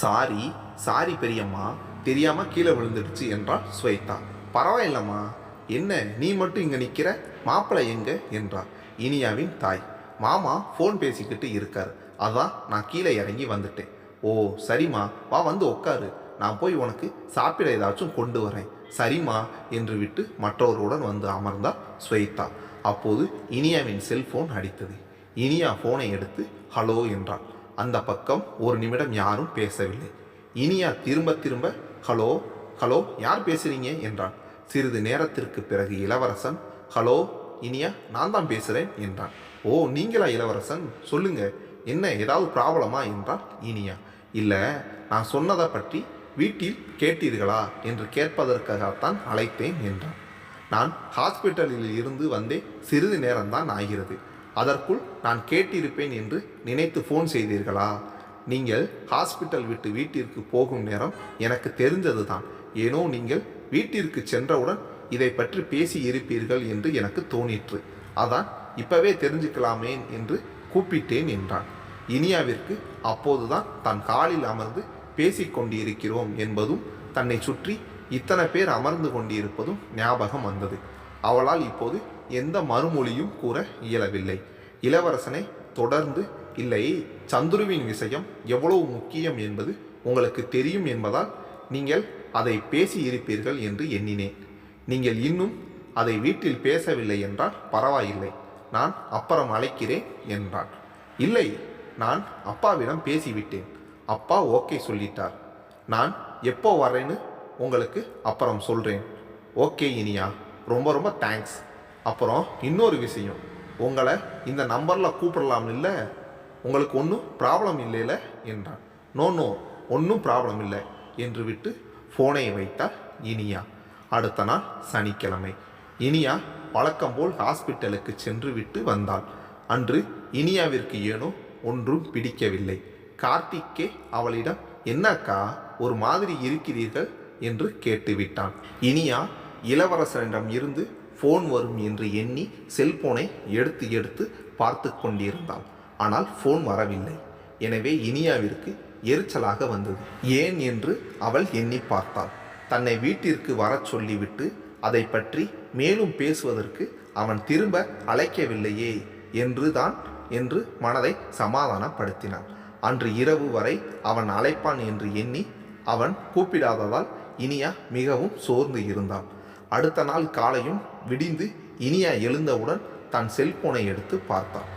Sorry sorry பெரியம்மா தெரியாமல் கீழே விழுந்துடுச்சு என்றாள் ஸ்வேதா. பரவாயில்லம்மா. என்ன நீ மட்டும் இங்கே நிற்கிற மாப்பிள்ளை எங்க? என்றார் இனியாவின் தாய். மாமா ஃபோன் பேசிக்கிட்டு இருக்கார். அதான் நான் கீழே இறங்கி வந்துட்டேன். ஓ சரிம்மா. வா வந்து உட்காரு நான் போய் உனக்கு சாப்பிட ஏதாச்சும் கொண்டு வரேன். சரிம்மா என்று விட்டு மற்றவர்களுடன் வந்து அமர்ந்தார் ஸ்வேதா. அப்போது இனியாவின் செல்போன் அடித்தது. இனியா ஃபோனை எடுத்து ஹலோ என்றாள். அந்த பக்கம் ஒரு நிமிடம் யாரும் பேசவில்லை. இனியா திரும்ப திரும்ப ஹலோ ஹலோ யார் பேசுறீங்க? என்றான். சிறிது நேரத்திற்கு பிறகு இளவரசன் ஹலோ இனியா நான் தான் பேசுகிறேன் என்றான். ஓ நீங்களா இளவரசன்? சொல்லுங்க என்ன ஏதாவது ப்ராப்ளமா? என்றான் இனியா. இல்லை நான் சொன்னதை பற்றி வீட்டில் கேட்டீர்களா? என்று கேட்பதற்காகத்தான் அழைத்தேன் என்றான். நான் ஹாஸ்பிட்டலில் இருந்து வந்தே சிறிது நேரம்தான் ஆகிறது. அதற்குள் நான் கேட்டிருப்பேன் என்று நினைத்து ஃபோன் செய்தீர்களா? நீங்கள் ஹாஸ்பிட்டல் விட்டு வீட்டிற்கு போகும் நேரம் எனக்கு தெரிந்தது தான் ஏனோ நீங்கள் வீட்டிற்கு சென்றவுடன் இதை பற்றி பேசி இருப்பீர்கள் என்று எனக்கு தோணிற்று. அதான் இப்பவே தெரிஞ்சுக்கலாமே என்று கூப்பிட்டேன் என்றான். இனியாவிற்கு அப்போதுதான் தன் காலில் அமர்ந்து பேசிக் கொண்டிருக்கிறோம் என்பதும் தன்னை சுற்றி இத்தனை பேர் அமர்ந்து கொண்டிருப்பதும் ஞாபகம் வந்தது. அவளால் இப்போது எந்த மறுமொழியும் கூற இயலவில்லை. இளவரசனை தொடர்ந்து இல்லை. சந்துருவின் விஷயம் எவ்வளவு முக்கியம் என்பது உங்களுக்கு தெரியும் என்பதால் நீங்கள் அதை பேசி இருப்பீர்கள் என்று எண்ணினேன். நீங்கள் இன்னும் அதை வீட்டில் பேசவில்லை என்றால் பரவாயில்லை. நான் அப்புறம் அழைக்கிறேன் என்றான் இல்லை நான் அப்பாவிடம் பேசிவிட்டேன். அப்பா ஓகே சொல்லிட்டார். நான் எப்போ வரேன்னு உங்களுக்கு அப்புறம் சொல்கிறேன் ஓகே இனியா. ரொம்ப ரொம்ப தேங்க்ஸ் அப்புறம் இன்னொரு விஷயம். உங்களை இந்த நம்பரில் கூப்பிடலாம் இல்லை உங்களுக்கு ஒன்றும் ப்ராப்ளம் இல்லைல்ல என்றான். நோ நோ ஒன்றும் ப்ராப்ளம் இல்லை என்று விட்டு ஃபோனை வைத்தார் இனியா. அடுத்த நாள் சனிக்கிழமை. இனியா வழக்கம் போல் ஹாஸ்பிட்டலுக்கு சென்று விட்டு வந்தாள். அன்று இனியாவிற்கு ஏனோ ஒன்றும் பிடிக்கவில்லை. கார்த்திக்கே அவளிடம் என்னக்கா ஒரு மாதிரி இருக்கிறீர்கள்? என்று கேட்டுவிட்டான். இனியா இளவரசனிடம் இருந்து ஃபோன் வரும் என்று எண்ணி செல்போனை எடுத்து எடுத்து பார்த்து கொண்டிருந்தாள் ஆனால் ஃபோன் வரவில்லை. எனவே இனியாவிற்கு எரிச்சலாக வந்தது. ஏன் என்று அவள் எண்ணி பார்த்தாள் தன்னை வீட்டிற்கு வரச் சொல்லிவிட்டு அதை பற்றி மேலும் பேசுவதற்கு அவன் திரும்ப அழைக்கவில்லையே என்றுதான் என்று மனதை சமாதானப்படுத்தினான். அன்று இரவு வரை அவன் அழைப்பான் என்று எண்ணி அவன் கூப்பிடாததால் இனியா மிகவும் சோர்ந்து இருந்தான். அடுத்த நாள் காலையும் விடிந்து இனியா எழுந்தவுடன் தன் செல்போனை எடுத்து பார்த்தான்.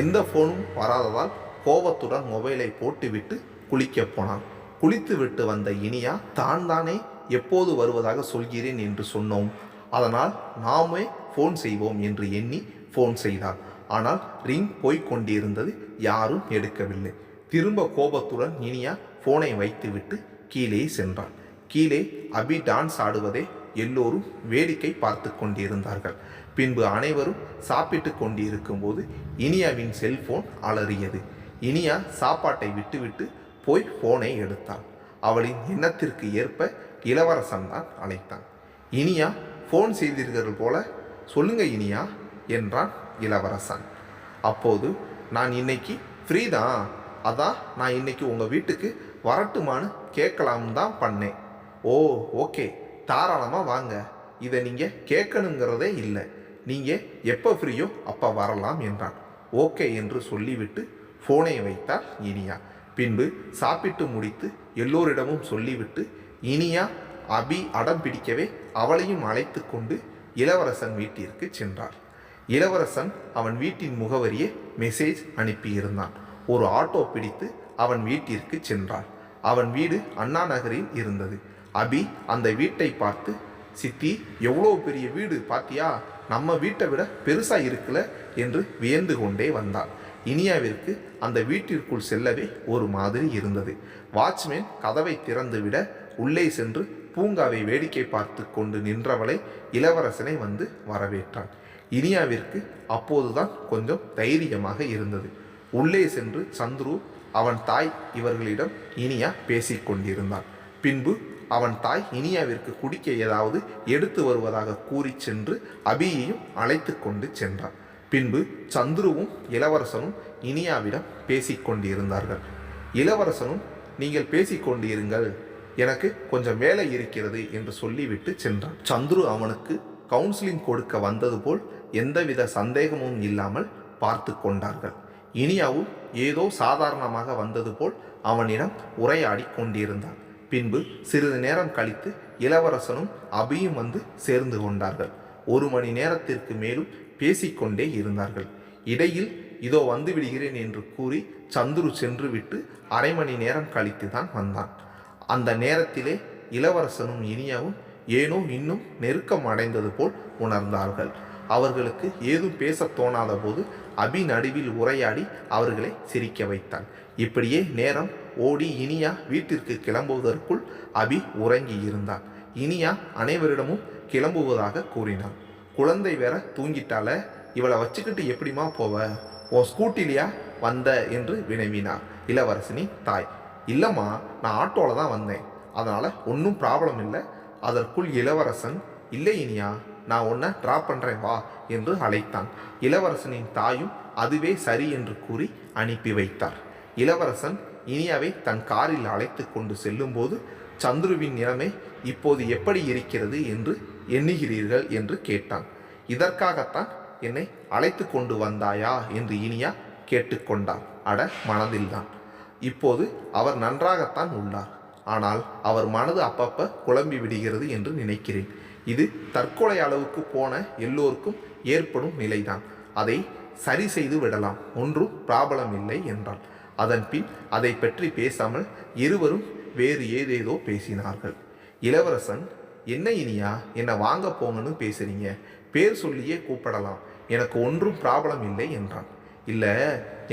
எந்த ஃபோனும் வராததால் கோபத்துடன் மொபைலை போட்டுவிட்டு குளிக்கப் போனான். குளித்துவிட்டு வந்த இனியா தான் தானே எப்போது வருவதாக சொல்கிறேன் என்று சொன்னோம். அதனால் நாமே ஃபோன் செய்வோம் என்று எண்ணி ஃபோன் செய்தாள். ஆனால் ரிங் போய்கொண்டிருந்தது யாரும் எடுக்கவில்லை. திரும்ப கோபத்துடன் இனியா ஃபோனை வைத்துவிட்டு கீழே சென்றாள் கீழே அபி டான்ஸ் ஆடுவதை எல்லோரும் வேடிக்கை பார்த்து கொண்டிருந்தார்கள். பின்பு அனைவரும் சாப்பிட்டு கொண்டிருக்கும்போது இனியாவின் செல்போன் அலறியது. இனியா சாப்பாட்டை விட்டுவிட்டு போய் ஃபோனை எடுத்தாள் அவளின் எண்ணத்திற்கு ஏற்ப இளவரசன் தான் அழைத்தான். இனியா ஃபோன் செய்தீர்கள் போல சொல்லுங்க இனியா என்றான் இளவரசன். அப்போது நான் இன்னைக்கு ஃப்ரீ தான். அதான் நான் இன்னைக்கு உங்கள் வீட்டுக்கு வரட்டுமான்னு கேட்கலாம் தான் பண்ணேன். ஓ ஓகே தாராளமாக வாங்க. இதை நீங்கள் கேட்கணுங்கிறதே இல்லை. நீங்கள் எப்போ ஃப்ரீயோ அப்போ வரலாம் என்றான். ஓகே என்று சொல்லிவிட்டு ஃபோனை வைத்தார் இனியா. பின்பு சாப்பிட்டு முடித்து எல்லோரிடமும் சொல்லிவிட்டு இனியா அபி அடம் பிடிக்கவே அவளையும் அழைத்து கொண்டு இளவரசன் வீட்டிற்கு சென்றார். இளவரசன் அவன் வீட்டின் முகவரியே மெசேஜ் அனுப்பியிருந்தான். ஒரு ஆட்டோ பிடித்து அவன் வீட்டிற்கு சென்றான். அவன் வீடு அண்ணா நகரில் இருந்தது. அபி அந்த வீட்டை பார்த்து சித்தி எவ்வளோ பெரிய வீடு பாத்தியா? நம்ம வீட்டை விட பெருசாக இருக்கல என்று வியந்து கொண்டே வந்தான். இனியாவிற்கு அந்த வீட்டிற்குள் செல்லவே ஒரு மாதிரி இருந்தது. வாட்ச்மேன் கதவை திறந்துவிட உள்ளே சென்று பூங்காவை வேடிக்கை பார்த்து கொண்டு நின்றவளை இளவரசனை வந்து வரவேற்றான். இனியாவிற்கு அப்போதுதான் கொஞ்சம் தைரியமாக இருந்தது. உள்ளே சென்று சந்துரு அவன் தாய் இவர்களிடம் இனியா பேசிக்கொண்டிருந்தான். பின்பு அவன் தாய் இனியாவிற்கு குடிக்க ஏதாவது எடுத்து வருவதாக கூறி சென்று அபியையும் அழைத்து கொண்டு சென்றான். பின்பு சந்துருவும் இளவரசனும் இனியாவிடம் பேசிக்கொண்டிருந்தார்கள் இளவரசனும் நீங்கள் பேசிக்கொண்டிருங்கள் எனக்கு கொஞ்சம் வேலை இருக்கிறது என்று சொல்லிவிட்டு சென்றான். சந்துரு அவனுக்கு கவுன்சிலிங் கொடுக்க வந்தது போல் எந்தவித சந்தேகமும் இல்லாமல் பார்த்து கொண்டார்கள். இனியாவும் ஏதோ சாதாரணமாக வந்தது போல் அவனிடம் உரையாடி கொண்டிருந்தான். பின்பு சிறிது நேரம் கழித்து இளவரசனும் அபியும் வந்து சேர்ந்து கொண்டார்கள். ஒரு மணி நேரத்திற்கு மேலும் பேசிக்கொண்டே இருந்தார்கள். இடையில் இதோ வந்து விடுகிறேன் என்று கூறி சந்துரு சென்று விட்டு அரை மணி நேரம் கழித்து தான் வந்தான். அந்த நேரத்திலே இளவரசனும் இனியாவும் ஏனோ இன்னும் நெருக்கம் அடைந்தது போல் உணர்ந்தார்கள். அவர்களுக்கு ஏதும் பேசத் தோணாத போது அபி நடுவில் உரையாடி அவர்களை சிரிக்க வைத்தான். இப்படியே நேரம் ஓடி இனியா வீட்டிற்கு கிளம்புவதற்குள் அபி உறங்கி இருந்தான். இனியா அனைவரிடமும் கிளம்புவதாக கூறினான். குழந்தை வேற தூங்கிட்டால இவளை வச்சுக்கிட்டு எப்படிமா போவ? உன் ஸ்கூட்டிலியா? வந்த என்று வினவினார். இளவரசினி தாய். இல்லைம்மா நான் ஆட்டோவில் தான் வந்தேன். அதனால் ஒன்றும் ப்ராப்ளம் இல்லை. அதற்குள் இளவரசன் இல்லை இனியா நான் உன்னை ட்ராப் பண்ணுறேன் வா என்று அழைத்தான். இளவரசனின் தாயும் அதுவே சரி என்று கூறி அனுப்பி வைத்தார். இளவரசன் இனியாவை தன் காரில் அழைத்து கொண்டு செல்லும்போது சந்துருவின் நிலைமை இப்போது எப்படி இருக்கிறது என்று எண்ணுகிறீர்கள் என்று கேட்டான். இதற்காகத்தான் என்னை அழைத்து கொண்டு வந்தாயா என்று இனியா கேட்டுக்கொண்டார் அட மனதில்தான். இப்போது அவர் நன்றாகத்தான் உள்ளார். ஆனால் அவர் மனது அப்பப்ப குழம்பி விடுகிறது என்று நினைக்கிறேன். இது தற்கொலை அளவுக்கு போன எல்லோருக்கும் ஏற்படும் நிலைதான். அதை சரி செய்து விடலாம். ஒன்றும் ப்ராப்ளம் இல்லை என்றான் அதன் பின் அதை பற்றி பேசாமல் இருவரும் வேறு ஏதேதோ பேசினார்கள். இளவரசன் என்ன இனியா? என்னை வாங்க போங்கன்னு பேசுறீங்க. பேர் சொல்லியே கூப்பிடலாம். எனக்கு ஒன்றும் ப்ராப்ளம் இல்லை என்றான். இல்லை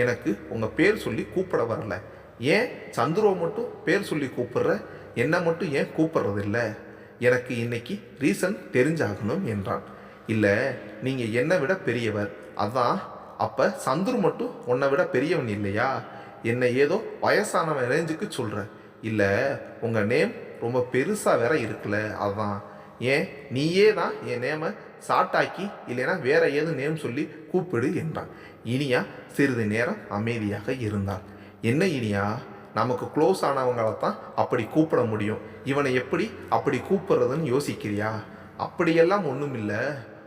எனக்கு உங்கள் பேர் சொல்லி கூப்பிட வரல. ஏன்? சந்துருவை மட்டும் பேர் சொல்லி கூப்பிடுற? என்னை மட்டும் ஏன் கூப்பிட்றதில்ல? எனக்கு இன்னைக்கு ரீசன் தெரிஞ்சாகணும் என்றான். இல்லை நீங்கள் என்னை விட பெரியவர். அதான் அப்போ சந்துரு மட்டும் உன்னை விட பெரியவன் இல்லையா? என்னை ஏதோ வயசானவன் ரேஞ்சுக்கு சொல்கிற இல்லை உங்கள் நேம் ரொம்ப பெருசாக வேற இருக்குல்ல அதான். ஏன்? நீயே தான் என் நேமை சாட்டாக்கி இல்லைன்னா வேற ஏது நேம் சொல்லி கூப்பிடு என்றான். இனியா சிறிது நேரம் அமைதியாக இருந்தான் என்ன இனியா? நமக்கு க்ளோஸ் ஆனவங்களை தான் அப்படி கூப்பிட முடியும். இவனை எப்படி அப்படி கூப்பிட்றதுன்னு யோசிக்கிறியா? அப்படியெல்லாம் ஒன்றும் இல்லை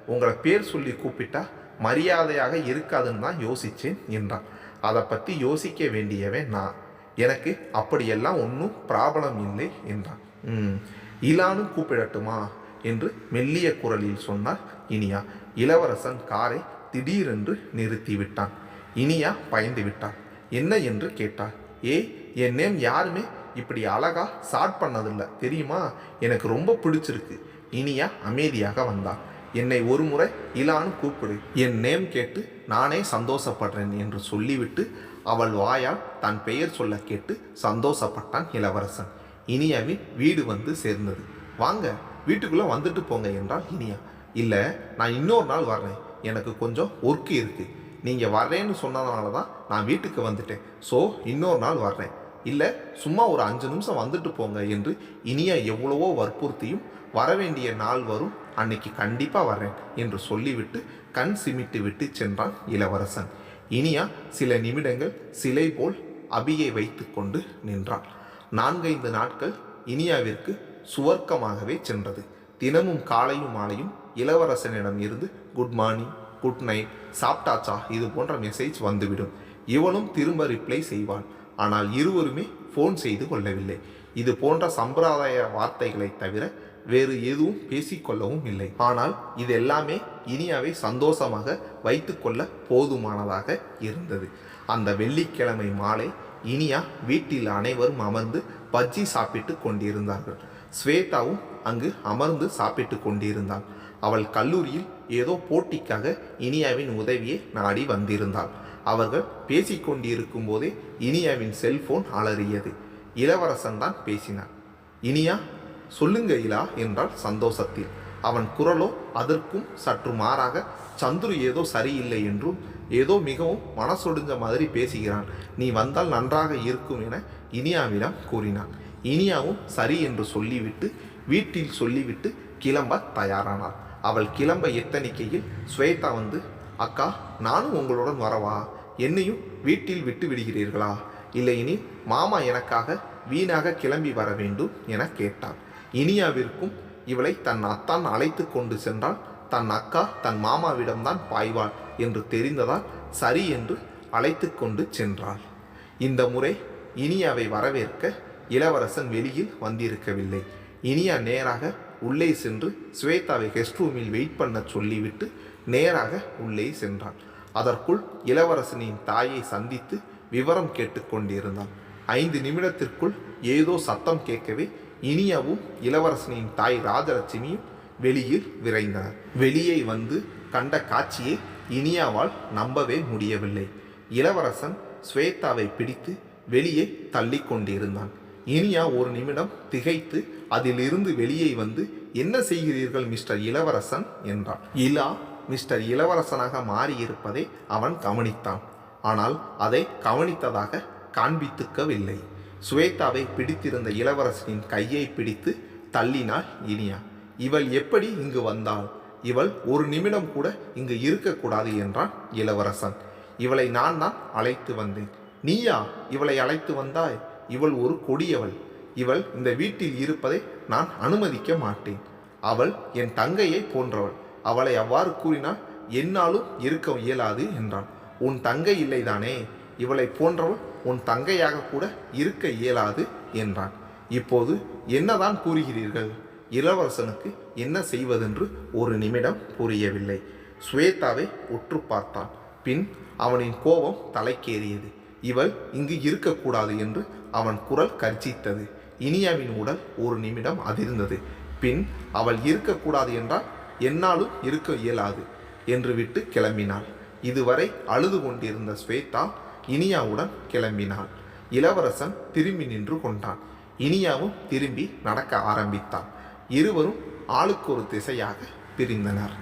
உங்களை பேர் சொல்லி கூப்பிட்டா மரியாதையாக இருக்காதுன்னு தான் யோசிச்சேன் என்றான். அதை பற்றி யோசிக்க வேண்டியவன் நான். எனக்கு அப்படியெல்லாம் ஒன்றும் ப்ராப்ளம் இல்லை என்றான். ம் இலானு கூப்பிடட்டுமா? என்று மெல்லிய குரலில் சொன்னார் இனியா. இளவரசன் காரை திடீரென்று நிறுத்திவிட்டான். இனியா பயந்து விட்டான். என்ன என்று கேட்டார். ஏ என் நேம் யாருமே? இப்படி அழகா ஸ்டார்ட் பண்ணதில்லை தெரியுமா? எனக்கு ரொம்ப பிடிச்சிருக்கு. இனியா அமைதியாக வந்தான். என்னை ஒரு முறை இலான்னு கூப்பிடு. என் நேம் கேட்டு நானே சந்தோஷப்படுறேன் என்று சொல்லிவிட்டு அவள் வாயால் தன் பெயர் சொல்ல கேட்டு சந்தோஷப்பட்டான் இளவரசன். இனியாவின் வீடு வந்து சேர்ந்தது. வாங்க வீட்டுக்குள்ளே வந்துட்டு போங்க என்றால் இனியா. இல்லை நான் இன்னொரு நாள் வர்றேன். எனக்கு கொஞ்சம் ஒர்க்கு இருக்குது நீங்கள் வர்றேன்னு சொன்னதுனால தான் நான் வீட்டுக்கு வந்துட்டேன். ஸோ இன்னொரு நாள் வர்றேன். இல்லை சும்மா ஒரு அஞ்சு நிமிஷம் வந்துட்டு போங்க என்று இனியா எவ்வளவோ வற்புறுத்தியும் வரவேண்டிய நாள் வரும் அன்னைக்கு கண்டிப்பாக வரேன் என்று சொல்லிவிட்டு கண் சிமிட்டு விட்டு சென்றான் இளவரசன். இனியா சில நிமிடங்கள் சிலை போல் அபியை வைத்துக்கொண்டு நின்றான். நான்கைந்து நாட்கள் இனியாவிற்கு சுவர்க்கமாகவே சென்றது. தினமும் காலையும் மாலையும் இளவரசனிடம் இருந்து குட் மார்னிங் குட் நைட் சாப்பிட்டாச்சா? இது போன்ற மெசேஜ் வந்துவிடும். இவனும் திரும்ப ரிப்ளை செய்வான். ஆனால் இருவருமே ஃபோன் செய்து கொள்ளவில்லை. இது போன்ற சம்பிரதாய வார்த்தைகளை தவிர வேறு எதுவும் பேசிக்கொள்ளவும் இல்லை. ஆனால் இது எல்லாமே இனியாவை சந்தோஷமாக வைத்துக்கொள்ள போதுமானதாக இருந்தது. அந்த வெள்ளிக்கிழமை மாலை இனியா வீட்டில் அனைவரும் அமர்ந்து பஜ்ஜி சாப்பிட்டு கொண்டிருந்தார்கள். ஸ்வேதாவும் அங்கு அமர்ந்து சாப்பிட்டு கொண்டிருந்தாள். அவள் கல்லூரியில் ஏதோ போட்டிக்காக இனியாவின் உதவியை நாடி வந்திருந்தாள். அவர்கள் பேசிக்கொண்டிருக்கும் போதே இனியாவின் செல்போன் அலறியது. இளவரசன் தான் பேசினான். இனியா சொல்லுங்க இலா என்றால் சந்தோஷத்தில். அவன் குரலோ அதற்கும் சற்று மாறாக சந்துரு ஏதோ சரியில்லை என்றும் ஏதோ மிகவும் மனசொடிஞ்ச மாதிரி பேசுகிறான். நீ வந்தால் நன்றாக இருக்கும் என இனியாவிடம் கூறினான். இனியாவும் சரி என்று சொல்லிவிட்டு வீட்டில் சொல்லிவிட்டு கிளம்ப தயாரானாள். அவள் கிளம்ப எத்தனிக்கையில் ஸ்வேதா வந்து அக்கா நானும் உங்களுடன் வரவா? என்னையும் வீட்டில் விட்டு விடுகிறீர்களா? இல்லையெனில் மாமா எனக்காக வீணாக கிளம்பி வர வேண்டும் என கேட்டான். இனியாவிற்கும் இவளை தன் அத்தான் அழைத்து கொண்டு சென்றால் தன் அக்கா தன் மாமாவிடம்தான் பாய்வாள் என்று தெரிந்ததால் சரி என்று அழைத்து கொண்டு சென்றாள். இந்த முறை இனியாவை வரவேற்க இளவரசன் வெளியில் வந்திருக்கவில்லை. இனியா நேராக உள்ளே சென்று ஸ்வேதாவை கெஸ்ட் ரூமில் வெயிட் பண்ண சொல்லிவிட்டு நேராக உள்ளே சென்றான். அதற்குள் இளவரசனின் தாயை சந்தித்து விவரம் கேட்டுக்கொண்டிருந்தான் ஐந்து நிமிடத்திற்குள் ஏதோ சத்தம் கேட்கவே இனியாவும் இளவரசனின் தாய் ராஜலட்சுமியும் வெளியில் விரைந்தனர். வெளியே வந்து கண்ட காட்சியை இனியாவால் நம்பவே முடியவில்லை. இளவரசன் ஸ்வேதாவை பிடித்து வெளியே தள்ளி கொண்டிருந்தான். இனியா ஒரு நிமிடம் திகைத்து அதிலிருந்து வெளியே வந்து என்ன செய்கிறீர்கள் மிஸ்டர் இளவரசன்? என்றான். இலா மிஸ்டர் இளவரசனாக மாறியிருப்பதை அவன் கவனித்தான். ஆனால் அதை கவனித்ததாக காண்பித்துக்கவில்லை. சுவேதாவை பிடித்திருந்த இளவரசனின் கையை பிடித்து தள்ளினாள் இனியா. இவள் எப்படி இங்கு வந்தாள்? இவள் ஒரு நிமிடம் கூட இங்கு இருக்கக்கூடாது என்றான் இளவரசன். இவளை நான் தான் அழைத்து வந்தேன். நீயா? இவளை அழைத்து வந்தாய்? இவள் ஒரு கொடியவள். இவள் இந்த வீட்டில் இருப்பதை நான் அனுமதிக்க மாட்டேன். அவள் என் தங்கையை போன்றவள். அவளை அவ்வாறு கூறினால் என்னாலும் இருக்க இயலாது என்றான். உன் தங்கை இல்லைதானே? இவளை போன்றவள் உன் தங்கையாக கூட இருக்க இயலாது என்றான். இப்போது என்னதான் கூறுகிறீர்கள்? இளவரசனுக்கு என்ன செய்வதென்று ஒரு நிமிடம் புரியவில்லை. ஸ்வேதாவை உற்று பார்த்தான். பின் அவனின் கோபம் தலைக்கேறியது. இவள் இங்கு இருக்கக்கூடாது என்று அவன் குரல் கர்ஜித்தது. இனியாவின் உடல் ஒரு நிமிடம் அதிர்ந்தது. பின் அவள் இருக்கக்கூடாது என்றால் என்னாலும் இருக்க இயலாது என்று விட்டு கிளம்பினாள் இதுவரை அழுது கொண்டிருந்த ஸ்வேதா இனியாவுடன் கிளம்பினாள். இளவரசன் திரும்பி நின்று கொண்டான். இனியாவும் திரும்பி நடக்க ஆரம்பித்தான். இருவரும் ஆளுக்கு ஒரு திசையாக பிரிந்தனர்.